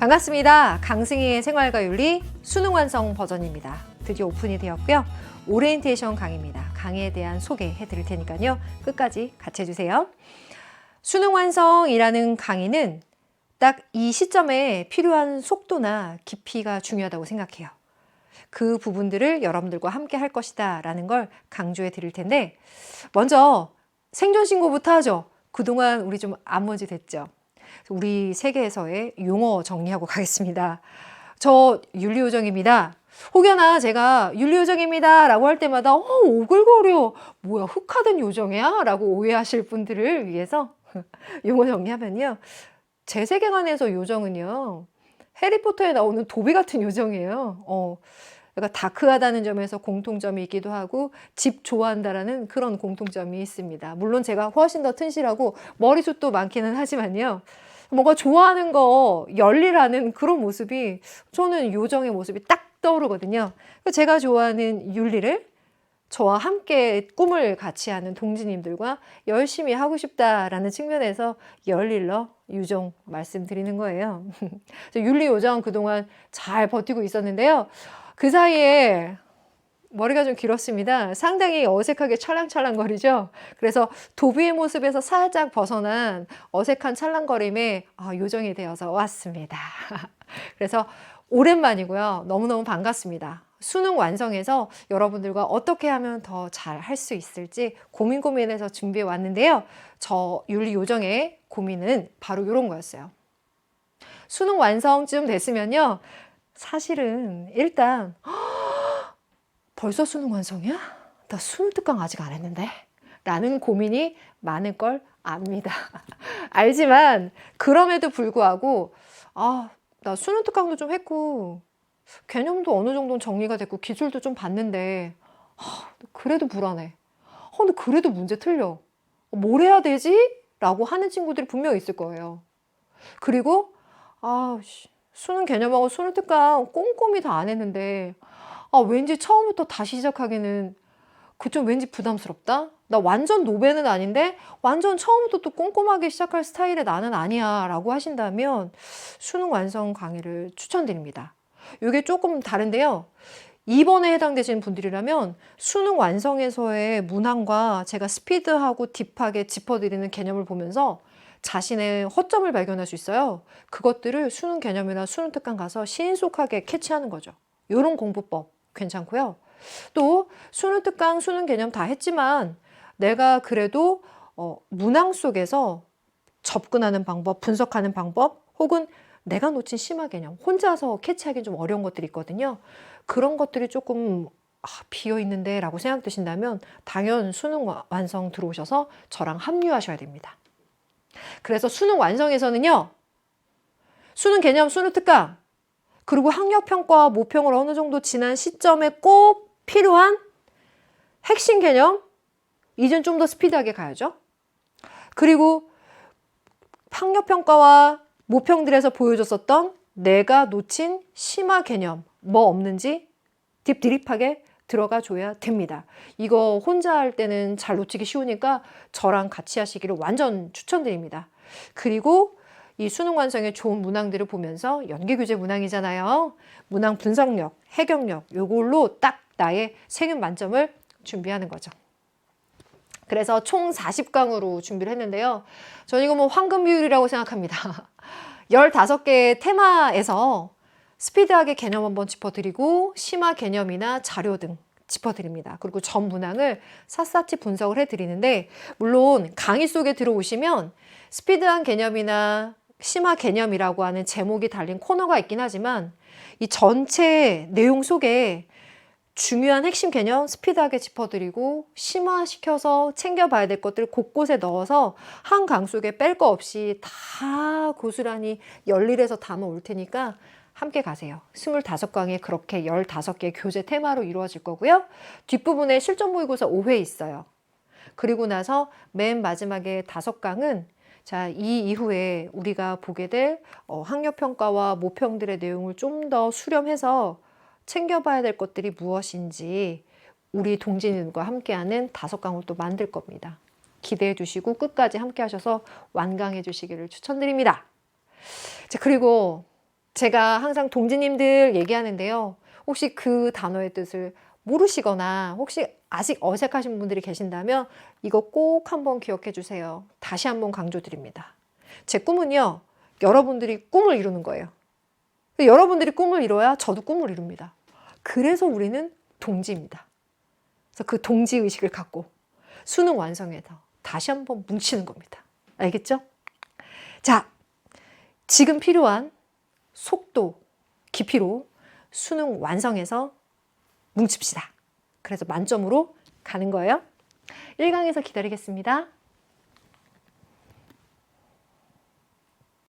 반갑습니다. 강승희의 생활과 윤리 수능 완성 버전입니다. 드디어 오픈이 되었고요. 오리엔테이션 강의입니다. 강의에 대한 소개해 드릴 테니까요. 끝까지 같이 해주세요. 수능 완성이라는 강의는 딱 이 시점에 필요한 속도나 깊이가 중요하다고 생각해요. 그 부분들을 여러분들과 함께 할 것이다 라는 걸 강조해 드릴 텐데 먼저 생존 신고부터 하죠. 그동안 우리 좀 안무지 됐죠. 우리 세계에서의 용어 정리하고 가겠습니다. 저 윤리요정입니다. 혹여나 제가 윤리요정입니다 라고 할 때마다 어, 오글거려. 뭐야 흑화된 요정이야? 라고 오해하실 분들을 위해서 용어 정리하면요. 제 세계관에서 요정은요. 해리포터에 나오는 도비 같은 요정이에요. 어, 그러니까 다크하다는 점에서 공통점이 있기도 하고 집 좋아한다라는 그런 공통점이 있습니다. 물론 제가 훨씬 더 튼실하고 머리숱도 많기는 하지만요. 뭔가 좋아하는 거 열리라는 그런 모습이 저는 요정의 모습이 딱 떠오르거든요. 제가 좋아하는 윤리를 저와 함께 꿈을 같이 하는 동지님들과 열심히 하고 싶다라는 측면에서 열릴러 유정 말씀드리는 거예요. 윤리 요정 그동안 잘 버티고 있었는데요. 그 사이에 머리가 좀 길었습니다. 상당히 어색하게 찰랑찰랑거리죠. 그래서 도비의 모습에서 살짝 벗어난 어색한 찰랑거림에 아, 요정이 되어서 왔습니다. 그래서 오랜만이고요. 너무너무 반갑습니다. 수능 완성해서 여러분들과 어떻게 하면 더 잘 할 수 있을지 고민 고민해서 준비해 왔는데요. 저 윤리 요정의 고민은 바로 이런 거였어요. 수능 완성쯤 됐으면요. 사실은 일단 벌써 수능 완성이야? 나 수능 특강 아직 안 했는데? 라는 고민이 많을 걸 압니다. 알지만 그럼에도 불구하고 아, 나 수능 특강도 좀 했고 개념도 어느 정도는 정리가 됐고 기술도 좀 봤는데 아, 그래도 불안해. 아, 근데 그래도 문제 틀려. 뭘 해야 되지? 라고 하는 친구들이 분명 있을 거예요. 그리고 아, 씨, 수능 개념하고 수능 특강 꼼꼼히 다 안 했는데 아, 왠지 처음부터 다시 시작하기는 그 좀 왠지 부담스럽다? 나 완전 노베는 아닌데 완전 처음부터 또 꼼꼼하게 시작할 스타일의 나는 아니야 라고 하신다면 수능 완성 강의를 추천드립니다. 이게 조금 다른데요. 2번에 해당되시는 분들이라면 수능 완성에서의 문항과 제가 스피드하고 딥하게 짚어드리는 개념을 보면서 자신의 허점을 발견할 수 있어요. 그것들을 수능 개념이나 수능 특강 가서 신속하게 캐치하는 거죠. 이런 공부법 괜찮고요. 또 수능 특강, 수능 개념 다 했지만 내가 그래도 어, 문항 속에서 접근하는 방법, 분석하는 방법, 혹은 내가 놓친 심화 개념, 혼자서 캐치하기 좀 어려운 것들이 있거든요. 그런 것들이 조금 아, 비어 있는데 라고 생각되신다면 당연 수능 와- 완성 들어오셔서 저랑 합류하셔야 됩니다. 그래서 수능 완성에서는요, 수능 개념, 수능 특강, 그리고 학력 평가와 모평을 어느 정도 지난 시점에 꼭 필요한 핵심 개념, 이젠 좀 더 스피드하게 가야죠. 그리고 학력 평가와 모평들에서 보여줬었던 내가 놓친 심화 개념, 뭐 없는지 딥 드립하게 들어가 줘야 됩니다. 이거 혼자 할 때는 잘 놓치기 쉬우니까 저랑 같이 하시기를 완전 추천드립니다. 그리고 이 수능 완성의 좋은 문항들을 보면서 연계 교재 문항이잖아요. 문항 분석력, 해경력 요걸로 딱 나의 세균 만점을 준비하는 거죠. 그래서 총 40강으로 준비를 했는데요. 저는 이거 뭐 황금 비율이라고 생각합니다. 15개의 테마에서 스피드하게 개념 한번 짚어드리고 심화 개념이나 자료 등 짚어드립니다. 그리고 전 문항을 샅샅이 분석을 해드리는데 물론 강의 속에 들어오시면 스피드한 개념이나 심화 개념이라고 하는 제목이 달린 코너가 있긴 하지만 이 전체 내용 속에 중요한 핵심 개념 스피드하게 짚어드리고 심화시켜서 챙겨봐야 될 것들 곳곳에 넣어서 한 강 속에 뺄 거 없이 다 고스란히 열일해서 담아 올 테니까 함께 가세요. 25강에 그렇게 15개 교재 테마로 이루어질 거고요. 뒷부분에 실전 모의고사 5회 있어요. 그리고 나서 맨 마지막에 5강은 자, 이 이후에 우리가 보게 될 어, 학력평가와 모평들의 내용을 좀 더 수렴해서 챙겨봐야 될 것들이 무엇인지 우리 동지님과 함께하는 다섯 강을 또 만들 겁니다. 기대해 주시고 끝까지 함께 하셔서 완강해 주시기를 추천드립니다. 자, 그리고 제가 항상 동지님들 얘기하는데요. 혹시 그 단어의 뜻을 모르시거나 혹시 아직 어색하신 분들이 계신다면 이거 꼭 한번 기억해 주세요. 다시 한번 강조드립니다. 제 꿈은요, 여러분들이 꿈을 이루는 거예요. 여러분들이 꿈을 이뤄야 저도 꿈을 이룹니다. 그래서 우리는 동지입니다. 그래서 그 동지 의식을 갖고 수능 완성해서 다시 한번 뭉치는 겁니다. 알겠죠? 자, 지금 필요한 속도, 깊이로 수능 완성해서 뭉칩시다. 그래서 만점으로 가는 거예요. 1강에서 기다리겠습니다.